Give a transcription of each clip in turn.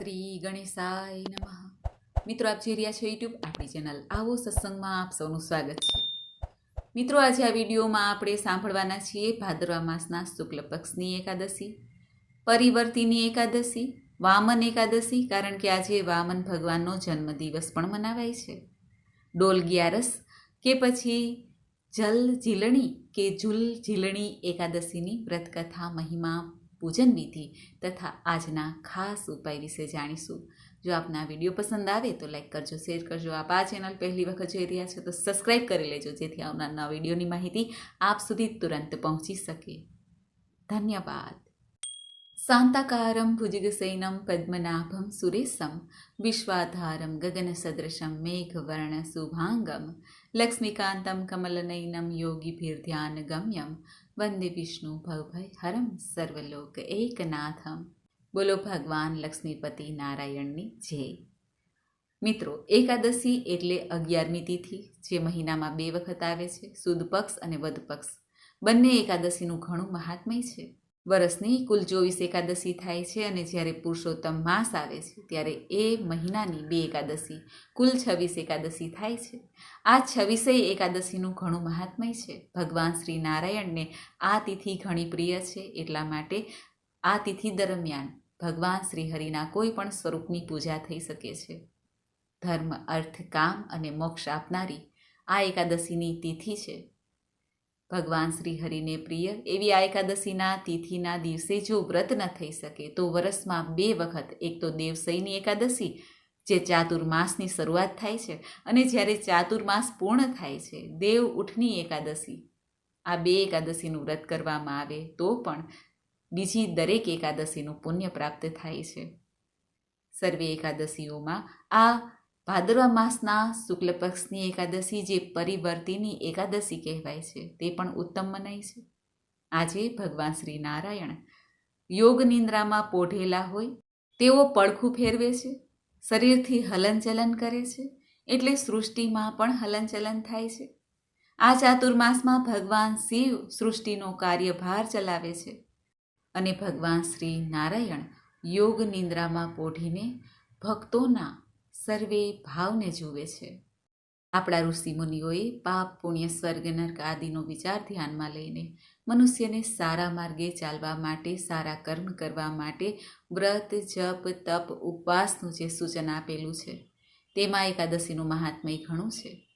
શ્રી ગણેશાય નમઃ. મિત્રો, આપ જોઈ રહ્યા છો યુટ્યુબ આપણી ચેનલ આવો સત્સંગમાં આપ સૌનું સ્વાગત છે. મિત્રો, આજે આ વિડીયોમાં આપણે સાંભળવાના છીએ ભાદરવા માસના શુક્લ પક્ષની એકાદશી, પરિવર્તિની એકાદશી, વામન એકાદશી, કારણ કે આજે વામન ભગવાનનો જન્મદિવસ પણ મનાવાય છે. ડોલ ગ્યારસ કે પછી જલ ઝીલણી કે ઝુલ ઝીલણી એકાદશીની વ્રતકથા, મહિમા પૂજન વિધિ તથા આજના ખાસ ઉપાય વિશે જાણીશું. જો આપના વીડિયો પસંદ આવે તો લાઈક કરજો, શેર કરજો. આપ આ ચેનલ પહેલી વખત જોઈ રહ્યા છો તો સબસ્ક્રાઈબ કરી લેજો, જેથી આવનારના વિડીયોની માહિતી આપ સુધી તુરંત પહોંચી શકે. ધન્યવાદ. શાંતાકારમ ભુજગસૈનમ પદ્મનાભમ સુરેશમ, વિશ્વાધારમ ગગનસદૃશમ મેઘવર્ણ શુભાંગમ, લક્ષ્મીકાંતમ કમલનયનમ યોગીભીર્ધ્યાન ગમ્યમ વંદે વિષ્ણુ ભવભય હરમ સર્વલોક એકનાથમ. બોલો ભગવાન લક્ષ્મીપતિ નારાયણની જય. મિત્રો, એકાદશી એટલે અગિયારમી તિથિ, જે મહિનામાં બે વખત આવે છે, સુદ પક્ષ અને વધ પક્ષ. બંને એકાદશીનું ઘણું મહાત્મય છે. વરસની કુલ ચોવીસ એકાદશી થાય છે અને જ્યારે પુરુષોત્તમ માસ આવે છે, ત્યારે એ મહિનાની બે એકાદશી, કુલ છવ્વીસ એકાદશી થાય છે. આ છવ્વીસેય એકાદશીનું ઘણું મહાત્મય છે. ભગવાન શ્રી નારાયણને આ તિથિ ઘણી પ્રિય છે, એટલા માટે આ તિથિ દરમિયાન ભગવાન શ્રી હરિના કોઈ પણ સ્વરૂપની પૂજા થઈ શકે છે. ધર્મ, અર્થ, કામ અને મોક્ષ આપનારી આ એકાદશીની તિથિ છે. ભગવાન શ્રી હરિને પ્રિય એવી આ એકાદશીના તિથિના દિવસે જો વ્રત ન થઈ શકે, તો વરસમાં બે વખત, એક તો દેવસઈની એકાદશી, જે ચાતુર્માસની શરૂઆત થાય છે, અને જ્યારે ચાતુર્માસ પૂર્ણ થાય છે, દેવ ઉઠની એકાદશી. આ બે એકાદશીનું વ્રત કરવામાં આવે, તો પણ બીજી દરેક એકાદશીનું પુણ્ય પ્રાપ્ત થાય છે. સર્વે એકાદશીઓમાં આ ભાદરવા માસના શુક્લ પક્ષની એકાદશી જે પરિવર્તિની એકાદશી કહેવાય છે, તે પણ ઉત્તમ મનાય છે. આજે ભગવાન શ્રી નારાયણ યોગ નિંદ્રામાં પોઢેલા હોય, તેઓ પડખું ફેરવે છે, શરીરથી હલનચલન કરે છે, એટલે સૃષ્ટિમાં પણ હલનચલન થાય છે. આ ચાતુર્માસમાં ભગવાન શિવ સૃષ્ટિનો કાર્યભાર ચલાવે છે અને ભગવાન શ્રી નારાયણ યોગ નિંદ્રામાં પોઢીને ભક્તોના સર્વે ભાવને જુએ છે. આપણા ઋષિમુનિઓએ પાપ, પુણ્ય, સ્વર્ગ, નર્ક આદિનો વિચાર ધ્યાનમાં લઈને મનુષ્યને સારા માર્ગે ચાલવા માટે, સારા કર્મ કરવા માટે વ્રત, જપ, તપ, ઉપવાસનું જે સૂચન આપેલું છે, તેમાં એકાદશીનું મહાત્મય ઘણું છે.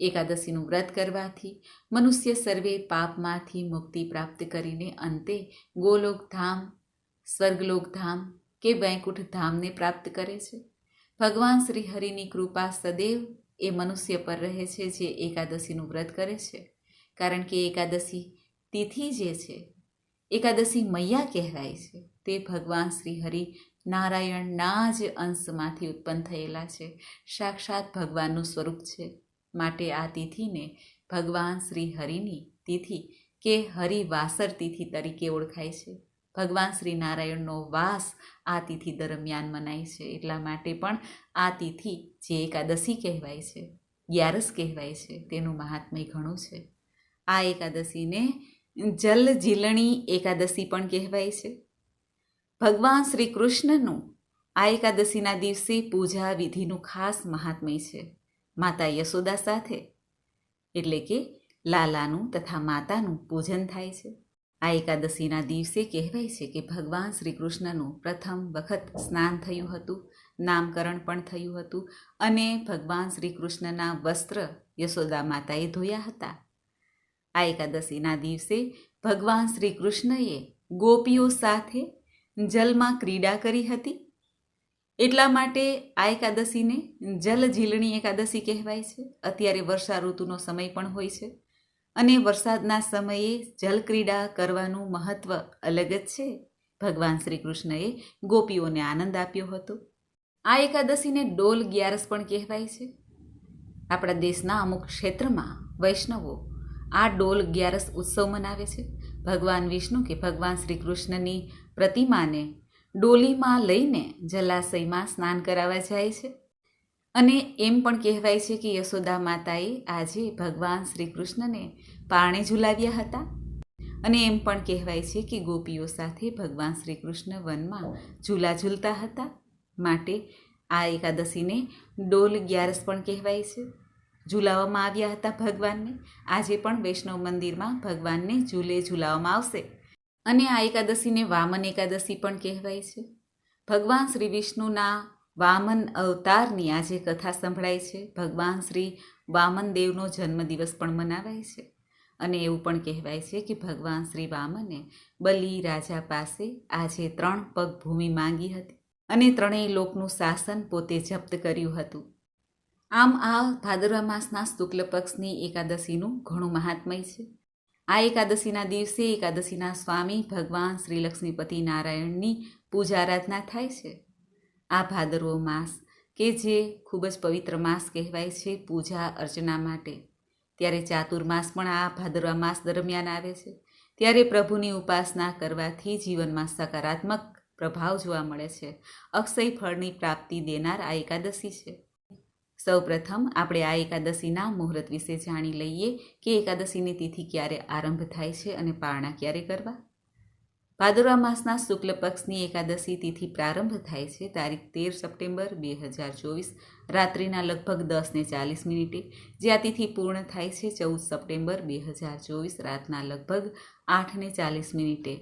એકાદશીનું વ્રત કરવાથી મનુષ્ય સર્વે પાપમાંથી મુક્તિ પ્રાપ્ત કરીને અંતે ગોલોક ધામ સ્વર્ગલોક ધામ કે વૈકુંઠ ધામને પ્રાપ્ત કરે છે. ભગવાન શ્રી હરિની કૃપા સદૈવ એ મનુષ્ય પર રહે છે, જે એકાદશીનું વ્રત કરે છે. કારણ કે એકાદશી તિથિ જે છે, એકાદશી મૈયા કહેવાય છે. તે ભગવાન શ્રી હરિ નારાયણના જ અંશમાંથી ઉત્પન્ન થયેલા છે. સાક્ષાત ભગવાનનું સ્વરૂપ છે. માટે આ તિથિને ભગવાન શ્રી હરિની તિથિ કે હરિવાસર તિથિ તરીકે ઓળખાય છે. ભગવાન શ્રી નારાયણનો વાસ આ તિથિ દરમિયાન મનાય છે. એટલા માટે પણ આ તિથિ જે એકાદશી કહેવાય છે, ગ્યારસ કહેવાય છે, તેનું મહાત્મય ઘણું છે. આ એકાદશીને જલ જીલણી એકાદશી પણ કહેવાય છે. ભગવાન શ્રી કૃષ્ણનું આ એકાદશીના દિવસે પૂજા વિધિનું ખાસ મહાત્મય છે, માતા યશોદા સાથે. એટલે કે લાલાનું તથા માતાનું પૂજન થાય છે. આ એકાદશીના દિવસે કહેવાય છે કે ભગવાન શ્રી કૃષ્ણનું પ્રથમ વખત સ્નાન થયું હતું, નામકરણ પણ થયું હતું અને ભગવાન શ્રી કૃષ્ણના વસ્ત્ર યશોદા માતાએ ધોયા હતા. આ એકાદશીના દિવસે ભગવાન શ્રી કૃષ્ણએ ગોપીઓ સાથે જલમાં ક્રીડા કરી હતી. એટલા માટે આ એકાદશીને જલ ઝીલણી એકાદશી કહેવાય છે. અત્યારે વર્ષા ઋતુનો સમય પણ હોય છે. અને વરસાદના સમયે જલક્રીડા કરવાનું મહત્ત્વ અલગ જ છે. ભગવાન શ્રી કૃષ્ણએ ગોપીઓને આનંદ આપ્યો હતો. આ એકાદશીને ડોલ ગ્યારસ પણ કહેવાય છે. આપણા દેશના અમુક ક્ષેત્રમાં વૈષ્ણવો આ ડોલ ગ્યારસ ઉત્સવ મનાવે છે. ભગવાન વિષ્ણુ કે ભગવાન શ્રી કૃષ્ણની પ્રતિમાને ડોલીમાં લઈને જલાશયમાં સ્નાન કરાવવા જાય છે. અને એમ પણ કહેવાય છે કે યશોદા માતાએ આજે ભગવાન શ્રી કૃષ્ણને પારણે ઝુલાવ્યા હતા. અને એમ પણ કહેવાય છે કે ગોપીઓ સાથે ભગવાન શ્રી કૃષ્ણ વનમાં ઝૂલા ઝૂલતા હતા. માટે આ એકાદશીને ડોલ ગ્યારસ પણ કહેવાય છે. ઝુલાવવામાં આવ્યા હતા ભગવાનને. આજે પણ વૈષ્ણવ મંદિરમાં ભગવાનને ઝૂલે ઝુલાવવામાં આવશે. અને આ એકાદશીને વામન એકાદશી પણ કહેવાય છે. ભગવાન શ્રી વિષ્ણુના વામન અવતારની આજે કથા સંભળાય છે. ભગવાન શ્રી વામન દેવનો જન્મદિવસ પણ મનાવાય છે અને એવું પણ કહેવાય છે કે ભગવાન શ્રી વામને બલિ રાજા પાસે આજે ત્રણ પગ ભૂમિ માંગી હતી અને ત્રણેય લોકનું શાસન પોતે જપ્ત કર્યું હતું. આમ આ ભાદરવા માસના શુક્લ પક્ષની એકાદશીનું ઘણું મહાત્મય છે. આ એકાદશીના દિવસે એકાદશીના સ્વામી ભગવાન શ્રી લક્ષ્મીપતિ નારાયણની પૂજા આરાધના થાય છે. આ ભાદરવો માસ, કે જે ખૂબ જ પવિત્ર માસ કહેવાય છે પૂજા અર્ચના માટે. ત્યારે ચાતુર્માસ પણ આ ભાદરવા માસ દરમિયાન આવે છે. ત્યારે પ્રભુની ઉપાસના કરવાથી જીવનમાં સકારાત્મક પ્રભાવ જોવા મળે છે. અક્ષય ફળની પ્રાપ્તિ દેનાર આ એકાદશી છે. સૌ પ્રથમ આપણે આ એકાદશીના મુહૂર્ત વિશે જાણી લઈએ કે એકાદશીની તિથિ ક્યારે આરંભ થાય છે અને પારણા ક્યારે કરવા. ભાદરવા માસના શુક્લ પક્ષની એકાદશી તિથિ પ્રારંભ થાય છે. તારીખ તેર સપ્ટેમ્બર બે હજાર ચોવીસ રાત્રિના લગભગ દસ ને ચાલીસ મિનિટે, જે આ તિથિ પૂર્ણ થાય છે ચૌદ સપ્ટેમ્બર બે હજાર ચોવીસ રાતના લગભગ આઠ ને ચાલીસ મિનિટે.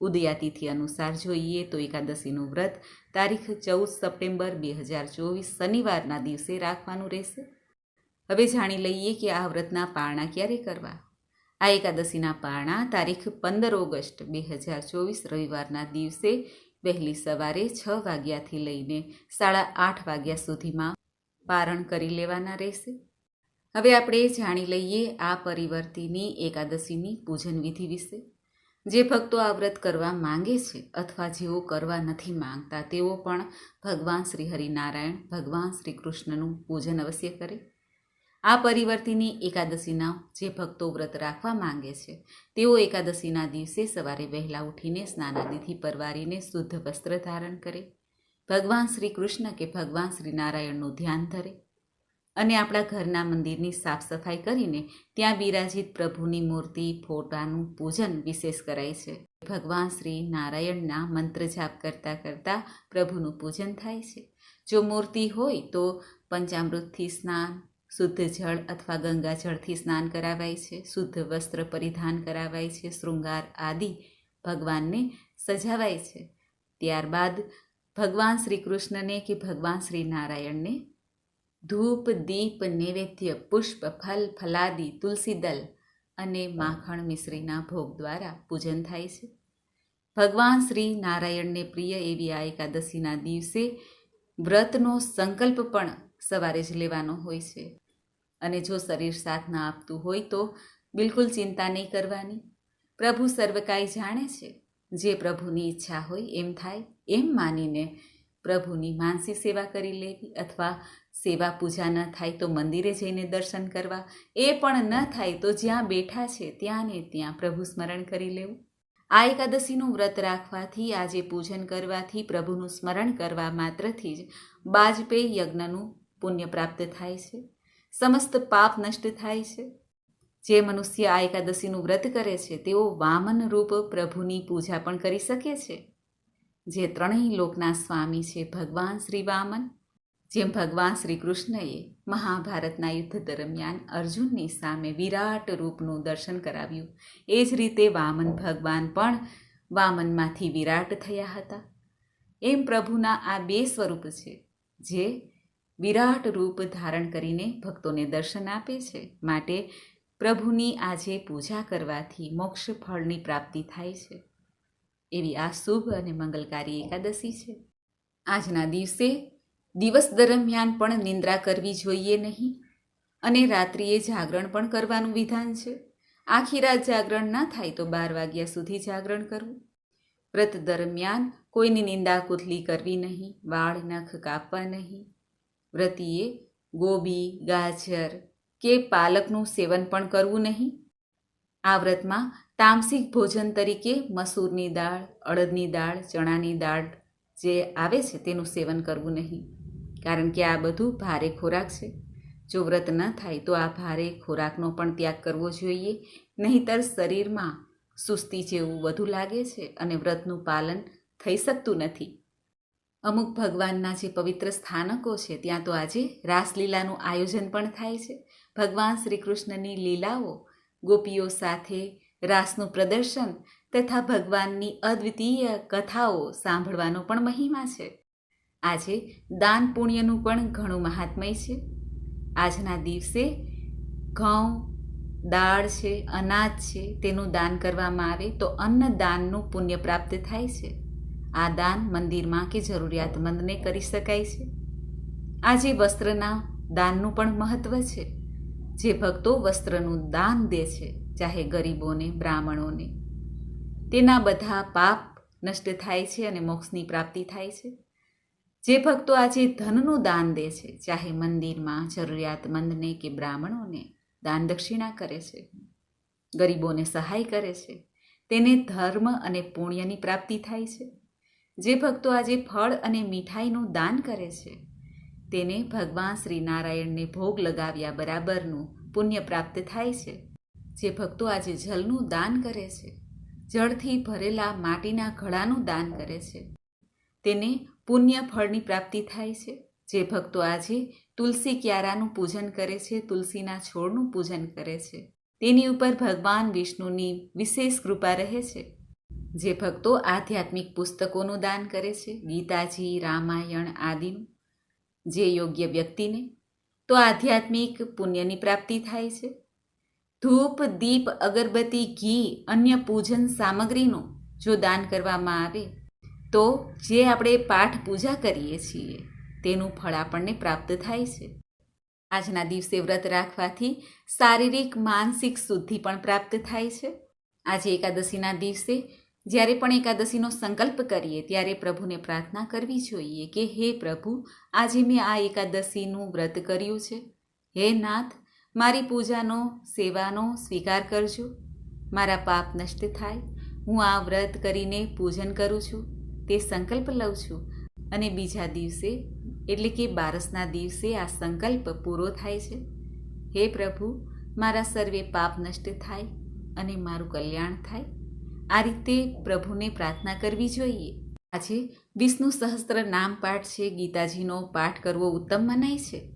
ઉદયા તિથિ અનુસાર જોઈએ તો એકાદશીનું વ્રત તારીખ ચૌદ સપ્ટેમ્બર બે હજાર ચોવીસ શનિવારના દિવસે રાખવાનું રહેશે. હવે જાણી લઈએ કે આ વ્રતના પારણા ક્યારે કરવા? આ એકાદશીના પારણા, તારીખ પંદર ઓગસ્ટ બે હજાર ચોવીસ રવિવારના દિવસે વહેલી સવારે છ વાગ્યાથી લઈને સાડા આઠ વાગ્યા સુધીમાં પારણ કરી લેવાના રહેશે. હવે આપણે જાણી લઈએ આ પરિવર્તિની એકાદશીની પૂજન વિધિ વિશે. જે ભક્તો આ વ્રત કરવા માંગે છે અથવા જેઓ કરવા નથી માંગતા તેઓ પણ ભગવાન શ્રી હરિનારાયણ, ભગવાન શ્રી કૃષ્ણનું પૂજન અવશ્ય કરે. આ પરિવર્તિની એકાદશીના જે ભક્તો વ્રત રાખવા માંગે છે. તેઓ એકાદશીના દિવસે સવારે વહેલા ઉઠીને સ્નાનાદિથી પરવારીને શુદ્ધ વસ્ત્ર ધારણ કરે. ભગવાન શ્રી કૃષ્ણ કે ભગવાન શ્રી નારાયણનું ધ્યાન ધરે અને આપણા ઘરના મંદિરની સાફ સફાઈ કરીને ત્યાં બિરાજિત પ્રભુની મૂર્તિ, ફોટાનું પૂજન વિશેષ કરાય છે. ભગવાન શ્રી નારાયણના મંત્ર જાપ કરતાં કરતાં પ્રભુનું પૂજન થાય છે. જો મૂર્તિ હોય તો પંચામૃતથી સ્નાન શુદ્ધ જળ અથવા ગંગા જળથી સ્નાન કરાવાય છે, શુદ્ધ વસ્ત્ર પરિધાન કરાવાય છે, શૃંગાર આદિ ભગવાનને સજાવાય છે. ત્યારબાદ ભગવાન શ્રી કૃષ્ણને કે ભગવાન શ્રી નારાયણને ધૂપ, દીપ, નૈવેદ્ય, પુષ્પ, ફલ, ફલાદી તુલસીદલ અને માખણ મિશ્રીના ભોગ દ્વારા પૂજન થાય છે. ભગવાન શ્રી નારાયણને પ્રિય એવી આ એકાદશીના દિવસે વ્રતનો સંકલ્પ પણ સવારે જ લેવાનો હોય છે. અને જો શરીર સાથ ના આપતું હોય તો બિલકુલ ચિંતા નહીં કરવાની. પ્રભુ સર્વકાય જાણે છે. જે પ્રભુની ઈચ્છા હોય એમ થાય, એમ માનીને પ્રભુની માનસી સેવા કરી લેવી અથવા સેવા પૂજા ન થાય તો મંદિરે જઈને દર્શન કરવા. એ પણ ન થાય તો જ્યાં બેઠા છે ત્યાં ને ત્યાં પ્રભુ સ્મરણ કરી લેવું. આ એકાદશીનું વ્રત રાખવાથી, આજે પૂજન કરવાથી પ્રભુનું સ્મરણ કરવા માત્રથી જ બાજપેયી યજ્ઞનું પુણ્ય પ્રાપ્ત થાય છે. સમસ્ત પાપ નષ્ટ થાય છે. જે મનુષ્ય આ એકાદશીનું વ્રત કરે છે, તેઓ વામન રૂપ પ્રભુની પૂજા પણ કરી શકે છે. જે ત્રણેય લોકના સ્વામી છે, ભગવાન શ્રી વામન, જેમ ભગવાન શ્રી કૃષ્ણએ મહાભારતના યુદ્ધ દરમિયાન અર્જુનની સામે વિરાટ રૂપનું દર્શન કરાવ્યું. એ જ રીતે વામન ભગવાન પણ વામનમાંથી વિરાટ થયા હતા. એમ પ્રભુના આ બે સ્વરૂપ છે, જે વિરાટ રૂપ ધારણ કરીને ભક્તોને દર્શન આપે છે. માટે પ્રભુની આજે પૂજા કરવાથી મોક્ષ ફળની પ્રાપ્તિ થાય છે. એવી આ શુભ અને મંગલકારી એકાદશી છે. આજના દિવસે દિવસ દરમિયાન પણ નિંદ્રા કરવી જોઈએ નહીં અને રાત્રિએ જાગરણ પણ કરવાનું વિધાન છે. આખી રાત જાગરણ ના થાય તો બાર વાગ્યા સુધી જાગરણ કરવું. વ્રત દરમિયાન કોઈની નિંદા કુથલી કરવી નહીં, વાળ નખ કાપવા નહીં વ્રતીએ ગોબી, ગાજર કે પાલકનું સેવન પણ કરવું નહીં? આ વ્રતમાં તામસિક ભોજન તરીકે મસૂરની દાળ, અડદની દાળ, ચણાની દાળ જે આવે છે તેનું સેવન કરવું નહીં. કારણ કે આ બધું ભારે ખોરાક છે. જો વ્રત ન થાય તો આ ભારે ખોરાકનો પણ ત્યાગ કરવો જોઈએ. નહીંતર શરીરમાં સુસ્તી જેવું વધુ લાગે છે અને વ્રતનું પાલન થઈ શકતું નથી. અમુક ભગવાનના જે પવિત્ર સ્થાનકો છે, ત્યાં તો આજે રાસલીલાનું આયોજન પણ થાય છે. ભગવાન શ્રી કૃષ્ણની લીલાઓ, ગોપીઓ સાથે રાસનું પ્રદર્શન તથા ભગવાનની અદ્વિતીય કથાઓ સાંભળવાનો પણ મહિમા છે. આજે દાન પુણ્યનું પણ ઘણું મહાત્મય છે. આજના દિવસે ઘઉં, દાળ છે, અનાજ છે, તેનું દાન કરવામાં આવે તો અન્નદાનનું પુણ્ય પ્રાપ્ત થાય છે. આ દાન મંદિરમાં કે જરૂરિયાતમંદને કરી શકાય છે? આજે વસ્ત્રના દાનનું પણ મહત્ત્વ છે, જે ભક્તો વસ્ત્રનું દાન દે છે, ચાહે ગરીબોને, બ્રાહ્મણોને. તેના બધા પાપ નષ્ટ થાય છે અને મોક્ષની પ્રાપ્તિ થાય છે. જે ભક્તો આજે ધનનું દાન દે છે, ચાહે મંદિરમાં જરૂરિયાતમંદને કે બ્રાહ્મણોને દાન દક્ષિણા કરે છે, ગરીબોને સહાય કરે છે, તેને ધર્મ અને પુણ્યની પ્રાપ્તિ થાય છે. જે ભક્તો આજે ફળ અને મીઠાઈનું દાન કરે છે, તેને ભગવાન શ્રી નારાયણને ભોગ લગાવ્યા બરાબરનું પુણ્ય પ્રાપ્ત થાય છે. જે ભક્તો આજે જલનું દાન કરે છે, જળથી ભરેલા માટીના ઘડાનું દાન કરે છે, તેને પુણ્ય ફળની પ્રાપ્તિ થાય છે. જે ભક્તો આજે તુલસી ક્યારાનું પૂજન કરે છે, તુલસીના છોડનું પૂજન કરે છે, તેની ઉપર ભગવાન વિષ્ણુની વિશેષ કૃપા રહે છે. જે ભક્તો આધ્યાત્મિક પુસ્તકોનું દાન કરે છે, ગીતાજી, રામાયણ આદિનું, જે યોગ્ય વ્યક્તિને, તો આધ્યાત્મિક પુણ્યની પ્રાપ્તિ થાય છે. ધૂપ, દીપ, અગરબત્તી, ઘી, અન્ય પૂજન સામગ્રીનું જો દાન કરવામાં આવે, તો જે આપણે પાઠ પૂજા કરીએ છીએ, તેનું ફળ આપણને પ્રાપ્ત થાય છે. આજના દિવસે વ્રત રાખવાથી શારીરિક, માનસિક શુદ્ધિ પણ પ્રાપ્ત થાય છે. આજે એકાદશીના દિવસે જ્યારે પણ એકાદશીનો સંકલ્પ કરીએ, ત્યારે પ્રભુને પ્રાર્થના કરવી જોઈએ કે, હે પ્રભુ, આજે મેં આ એકાદશીનું વ્રત કર્યું છે. હે નાથ, મારી પૂજાનો, સેવાનો સ્વીકાર કરજો. મારા પાપ નષ્ટ થાય. હું આ વ્રત કરીને પૂજન કરું છું. તે સંકલ્પ લઉં છું. અને બીજા દિવસે, એટલે કે બારસના દિવસે આ સંકલ્પ પૂરો થાય છે. હે પ્રભુ, મારા સર્વે પાપ નષ્ટ થાય અને મારું કલ્યાણ થાય. આ રીતે પ્રભુને પ્રાર્થના કરવી જોઈએ. આજે વિષ્ણુ સહસ્ત્ર નામ પાઠ છે, ગીતાજીનો પાઠ કરવો ઉત્તમ મનાય છે.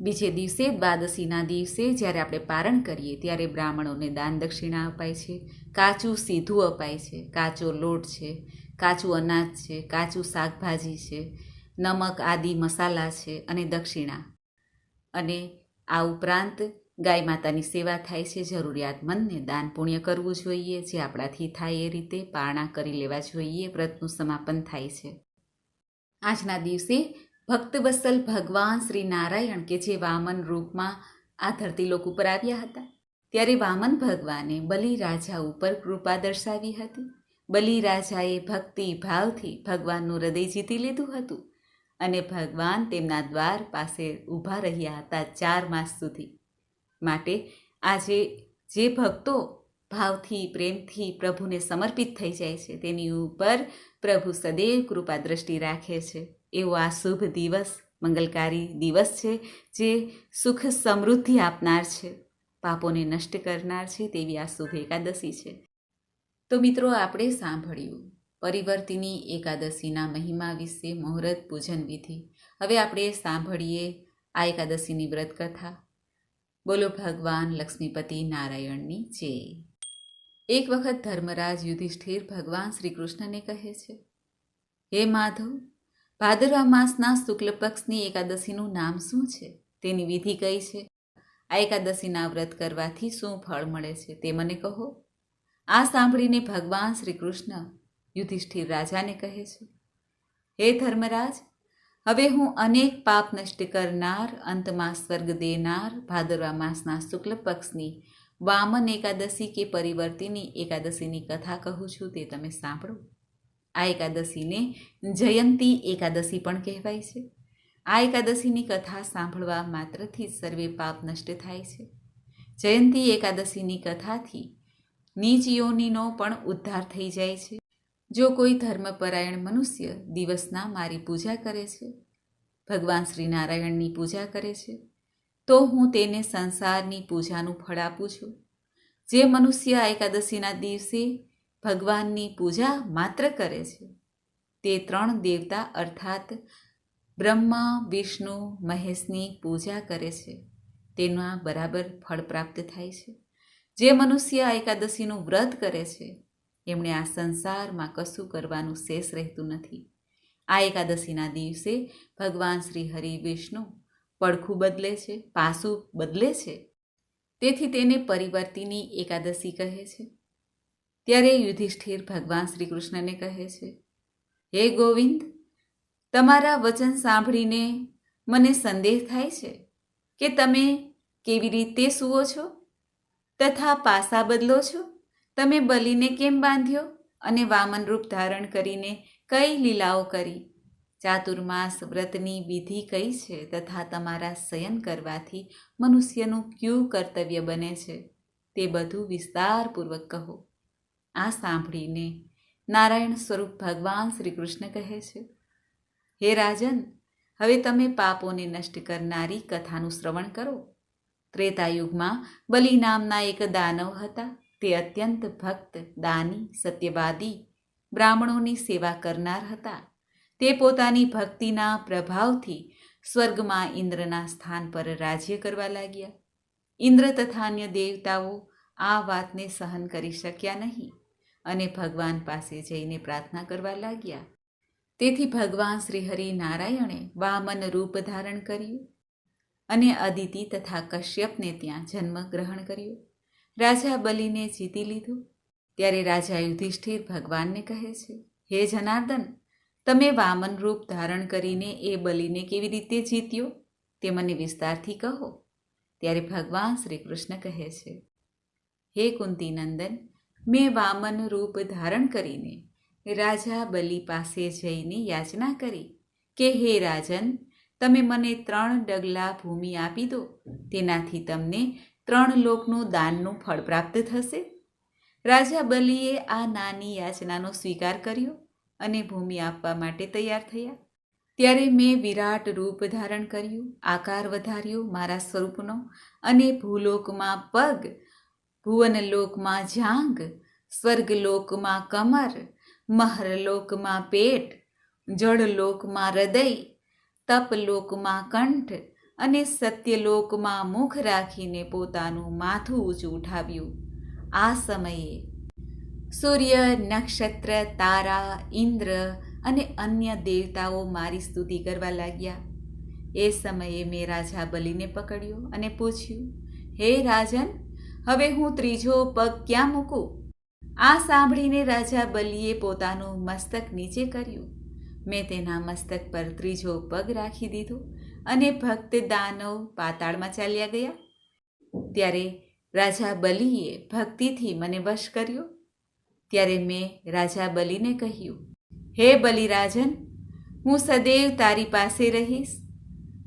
બીજે દિવસે, દ્વાદશીના દિવસે જ્યારે આપણે પારણ કરીએ ત્યારે બ્રાહ્મણોને દાન દક્ષિણા અપાય છે, કાચું સીધું અપાય છે, કાચો લોટ છે, કાચું અનાજ છે, કાચું શાકભાજી છે, નમક આદિ મસાલા છે અને દક્ષિણા. અને આ ઉપરાંત ગાય માતાની સેવા થાય છે જરૂરિયાતમંદને દાન પુણ્ય કરવું જોઈએ, જે આપણાથી થાય એ રીતે પારણા કરી લેવા જોઈએ, વ્રતનું સમાપન થાય છે. આજના દિવસે ભક્તવત્સલ ભગવાન શ્રી નારાયણ કે જે વામન રૂપમાં આ ધરતી લોક ઉપર આવ્યા હતા, ત્યારે વામન ભગવાને બલિ રાજા ઉપર કૃપા દર્શાવી હતી. બલિ રાજાએ ભક્તિ ભાવથી ભગવાનનું હૃદય જીતી લીધું હતું અને ભગવાન તેમના દ્વાર પાસે ઊભા રહ્યા હતા ચાર માસ સુધી. માટે આજે જે ભક્તો ભાવથી, પ્રેમથી પ્રભુને સમર્પિત થઈ જાય છે, તેની ઉપર પ્રભુ સદૈવ કૃપા દ્રષ્ટિ રાખે છે. એવો આ શુભ દિવસ, મંગલકારી દિવસ છે, જે સુખ સમૃદ્ધિ આપનાર છે, પાપોને નષ્ટ કરનાર છે, તેવી આ શુભ એકાદશી છે. તો મિત્રો, આપણે સાંભળ્યું, પરિવર્તિની એકાદશીના મહિમા વિશે મુહૂર્ત પૂજન વિધિ. હવે આપણે સાંભળીએ આ એકાદશીની વ્રત કથા બોલો ભગવાન લક્ષ્મીપતિ નારાયણની જય એક વખત ધર્મરાજ યુધિષ્ઠિર ભગવાન શ્રી કૃષ્ણને કહે છે, હે માધવ, ભાદરવા માસના શુક્લ પક્ષની એકાદશીનું નામ શું છે? તેની વિધિ કઈ છે? આ એકાદશીના વ્રત કરવાથી શું ફળ મળે છે તે મને કહો. આ સાંભળીને ભગવાન શ્રી કૃષ્ણ યુધિષ્ઠિર રાજાને કહે છે, હે ધર્મરાજ હવે હું અનેક પાપ નષ્ટ કરનાર, અંતમાં સ્વર્ગ દેનાર, ભાદરવા માસના શુક્લ પક્ષની વામન એકાદશી કે પરિવર્તિની એકાદશીની કથા કહું છું તે તમે સાંભળો. આ એકાદશીને જયંતી એકાદશી પણ કહેવાય છે. આ એકાદશીની કથા સાંભળવા માત્રથી સર્વે પાપ નષ્ટ થાય છે. જયંતી એકાદશીની કથાથી નીચ યોનિનો પણ ઉદ્ધાર થઈ જાય છે. જો કોઈ ધર્મપરાયણ મનુષ્ય દિવસના મારી પૂજા કરે છે, ભગવાન શ્રી નારાયણની પૂજા કરે છે, તો હું તેને સંસારની પૂજાનું ફળ આપું છું. જે મનુષ્ય એકાદશીના દિવસે ભગવાનની પૂજા માત્ર કરે છે, તે ત્રણ દેવતા અર્થાત બ્રહ્મા, વિષ્ણુ, મહેશની પૂજા કરે છે. તેના બરાબર ફળ પ્રાપ્ત થાય છે. જે મનુષ્ય એકાદશીનું વ્રત કરે છે એમણે આ સંસારમાં કશું કરવાનું શેષ રહેતું નથી. આ એકાદશીના દિવસે ભગવાન શ્રી હરિ વિષ્ણુ પડખું બદલે છે, પાસું બદલે છે. તેથી તેને પરિવર્તિની એકાદશી કહે છે. ત્યારે યુધિષ્ઠિર ભગવાન શ્રી કૃષ્ણને કહે છે, હે ગોવિંદ, તમારા વચન સાંભળીને મને સંદેહ થાય છે કે તમે કેવી રીતે સૂવો છો? તથા પાસા બદલો છો? તમે બલીને કેમ બાંધ્યો? અને વામન રૂપ ધારણ કરીને કઈ લીલાઓ કરી? ચાતુર્માસ વ્રતની વિધિ કઈ છે તથા તમારા શયન કરવાથી મનુષ્યનું ક્યુ કર્તવ્ય બને છે? તે બધું વિસ્તારપૂર્વક કહો. આ સાંભળીને નારાયણ સ્વરૂપ ભગવાન શ્રી કૃષ્ણ કહે છે, હે રાજન, હવે તમે પાપોને નષ્ટ કરનારી કથાનું શ્રવણ કરો. ત્રેતાયુગમાં બલિ નામના એક દાનવ હતા. તે અત્યંત ભક્ત, દાની, સત્યવાદી, બ્રાહ્મણોની સેવા કરનાર હતા. તે પોતાની ભક્તિના પ્રભાવથી સ્વર્ગમાં ઇન્દ્રના સ્થાન પર રાજ્ય કરવા લાગ્યા. ઇન્દ્ર તથા અન્ય દેવતાઓ આ વાતને સહન કરી શક્યા નહીં અને ભગવાન પાસે જઈને પ્રાર્થના કરવા લાગ્યા. તેથી ભગવાન શ્રી હરિ નારાયણે વામન રૂપ ધારણ કર્યું અને અદિતિ તથા કશ્યપને ત્યાં જન્મ ગ્રહણ કર્યો. રાજા બલિને જીતી લીધું. ત્યારે રાજા યુધિષ્ઠિર ભગવાનને કહે છે, હે જનાર્દન, તમે વામન રૂપ ધારણ કરીને એ બલિને કેવી રીતે જીત્યો તે મને વિસ્તારથી કહો. ત્યારે ભગવાન શ્રી કૃષ્ણ કહે છે, હે કુંતીનંદન, મેં વામન રૂપ ધારણ કરીને રાજા બલિ પાસે જઈને યાચના કરી કે, હે રાજન, તમે મને ત્રણ ડગલા ભૂમિ આપી દો, તેનાથી તમને ત્રણ લોકનું દાનનું ફળ પ્રાપ્ત થશે? રાજા બલિએ આ નાની યાચનાનો સ્વીકાર કર્યો અને ભૂમિ આપવા માટે તૈયાર થયા. ત્યારે મેં વિરાટ રૂપ ધારણ કર્યું, આકાર વધાર્યો મારા સ્વરૂપનો અને ભૂલોકમાં પગ, ભુવનલોકમાં જાંગ સ્વર્ગલોકમાં કમર, મહરલોકમાં પેટ, જળલોકમાં હૃદય, તપલોકમાં કંઠ અને સત્યલોકમાં મુખ રાખીને પોતાનું માથું ઊંચું ઉઠાવ્યું. આ સમયે સૂર્ય, નક્ષત્ર, તારા, ઇન્દ્ર અને અન્ય દેવતાઓ મારી સ્તુતિ કરવા લાગ્યા. એ સમયે મેં રાજા બલિને પકડ્યો અને પૂછ્યું, હે રાજન, હવે હું ત્રીજો પગ ક્યાં મૂકું? આ સાંભળીને રાજા બલિએ પોતાનું મસ્તક નીચે કર્યું. મેં તેના મસ્તક પર ત્રીજો પગ રાખી દીધો અને ભક્ત દાનવ પાતાળમાં ચાલ્યા ગયા. ત્યારે રાજા બલિએ ભક્તિથી મને વશ કર્યો. ત્યારે મેં રાજા બલિને કહ્યું, હે બલિરાજન, હું સદૈવ તારી પાસે રહીશ.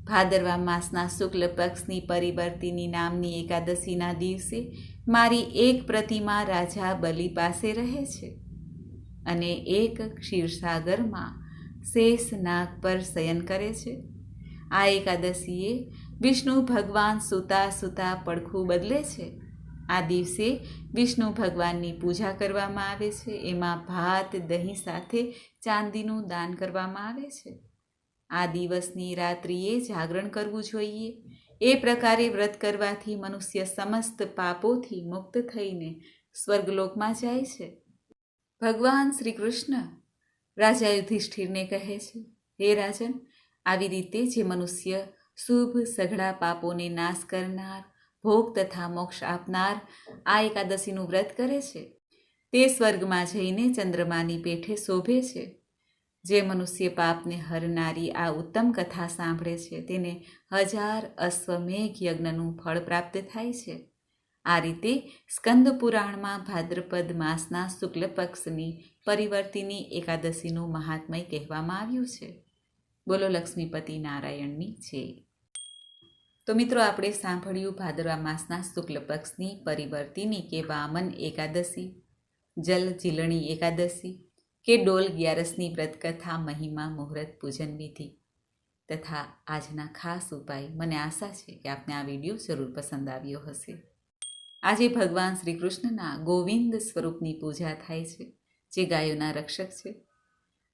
ભાદરવા માસના શુક્લ પક્ષની પરિવર્તિની નામની એકાદશીના દિવસે મારી એક પ્રતિમા રાજા બલિ પાસે રહે છે અને એક ક્ષીરસાગરમાં શેષ નાગ પર શયન કરે છે. આ એકાદશીએ વિષ્ણુ ભગવાન સૂતા સૂતા પડખું બદલે છે. આ દિવસે વિષ્ણુ ભગવાનની પૂજા કરવામાં આવે છે. એમાં ભાત, દહીં સાથે ચાંદીનું દાન કરવામાં આવે છે. આ દિવસની રાત્રિએ જાગરણ કરવું જોઈએ. એ પ્રકારે વ્રત કરવાથી મનુષ્ય સમસ્ત પાપોથી મુક્ત થઈને સ્વર્ગલોકમાં જાય છે. ભગવાન શ્રી કૃષ્ણ રાજા યુધિષ્ઠિરને કહે છે, હે રાજન આવી રીતે જે મનુષ્ય શુભ, સઘળા પાપોને નાશ કરનાર, ભોગ તથા મોક્ષ આપનાર આ એકાદશીનું વ્રત કરે છે. તે સ્વર્ગમાં જઈને ચંદ્રમાની પેઠે શોભે છે. જે મનુષ્ય પાપને હરનારી આ ઉત્તમ કથા સાંભળે છે, તેને હજાર અશ્વમેઘ યજ્ઞનું ફળ પ્રાપ્ત થાય છે. આ રીતે સ્કંદ પુરાણમાં ભાદ્રપદ માસના શુક્લ પક્ષની પરિવર્તિની એકાદશીનું મહાત્મય કહેવામાં આવ્યું છે. બોલો લક્ષ્મીપતિ નારાયણની છે તો મિત્રો આપણે સાંભળ્યું ભાદરવા માસના શુક્લ પક્ષની પરિવર્તિની કે વામન એકાદશી, જલ જીલણી એકાદશી કે ડોલ ગ્યારસની વ્રતકથા મહિમા મુહૂર્ત પૂજન વિધિ તથા આજના ખાસ ઉપાય. મને આશા છે કે આપને આ વીડિયો જરૂર પસંદ આવ્યો હશે. આજે ભગવાન શ્રી કૃષ્ણના ગોવિંદ સ્વરૂપની પૂજા થાય છે, જે ગાયોના રક્ષક છે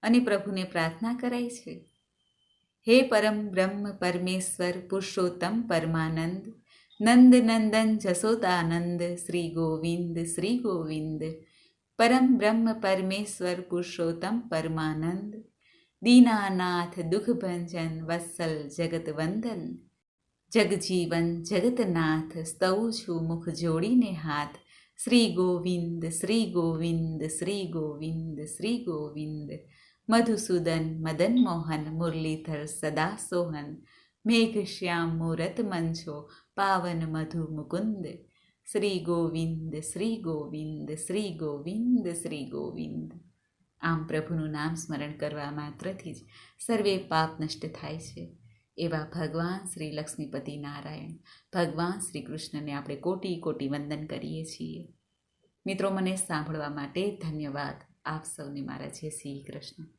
અને પ્રભુને પ્રાર્થના કરાય છે હે પરમ બ્રહ્મ પરમેશ્વર, પુરુષોત્તમ પરમાનંદ, નંદ નંદન, જસોદાનંદ, શ્રી ગોવિંદ શ્રી ગોવિંદ, પરમ બ્રહ્મ પરમેશ્વર, પુરુષોત્તમ પરમાનંદ, દીનાનાથ, દુઃખભંજન, વત્સલ જગત વંદન જગજીવન, જગતનાથ, સ્તવ છું, મુખ જોડીને હાથ, શ્રી ગોવિંદ શ્રી ગોવિંદ શ્રી ગોવિંદ શ્રી ગોવિંદ મધુસૂદન મદન મોહન મુરલીધર સદા સોહન મેઘશ્યામ મૂરત મંછો પાવન મધુ મુકુંદ શ્રી ગોવિંદ શ્રી ગોવિંદ શ્રી ગોવિંદ શ્રી ગોવિંદ આમ પ્રભુનું નામ સ્મરણ કરવા માત્રથી જ સર્વે પાપ નષ્ટ થાય છે. એવા ભગવાન શ્રી લક્ષ્મીપતિ નારાયણ, ભગવાન શ્રી કૃષ્ણને આપણે કોટી કોટી વંદન કરીએ છીએ. મિત્રો, મને સાંભળવા માટે ધન્યવાદ. આપ સૌને મારા છે શ્રી કૃષ્ણ.